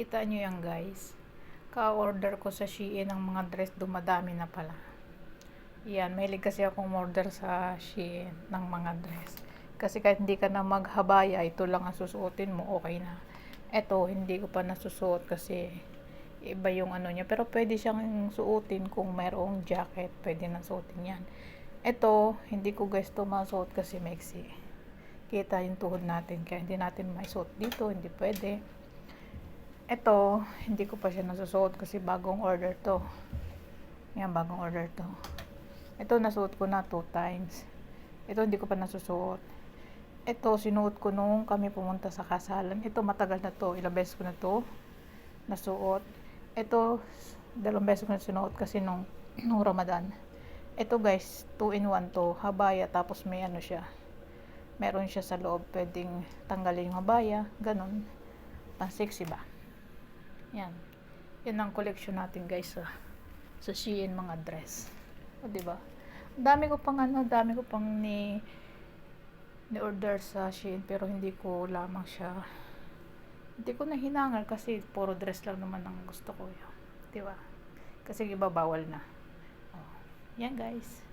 Kita nyo yan guys. Ka-order ko sa Shein ng mga dress, dumadami na pala. Yan, mahilig kasi akong order sa Shein ng mga dress. Kasi kahit hindi ka na maghabaya, ito lang ang susuotin mo, okay na. Ito, hindi ko pa nasusuot kasi iba yung ano niya. Pero pwede siyang suotin kung mayroong jacket, pwede na suotin yan. Ito, hindi ko guys to masuot kasi maiksi. Kita yung tuhod natin, kaya hindi natin maisuot dito, hindi pwede. Ito, hindi ko pa siya nasusuot kasi bagong order to. Yan, bagong order to. Ito, nasuot ko na two times. Ito, hindi ko pa nasusuot. Ito, sinuot ko nung kami pumunta sa kasalan. Ito, matagal na to. Ilang beses ko na to nasuot. Ito, dalawang beses ko na sinuot kasi nung, nung Ramadan. Ito guys, 2 in 1 to. Habaya, tapos may ano siya. Meron siya sa loob. Pwedeng tanggalin yung habaya. Ganon. Pang sexy ba? Yan. Yan ang collection natin guys sa, sa Shein mga dress. O, diba? Ang dami ko pang ano, dami ko pang ni ni order sa Shein pero hindi ko lamang siya hindi ko na hinangal kasi puro dress lang naman ang gusto ko yun. Di ba? Kasi iba bawal na. Oh. Yan guys.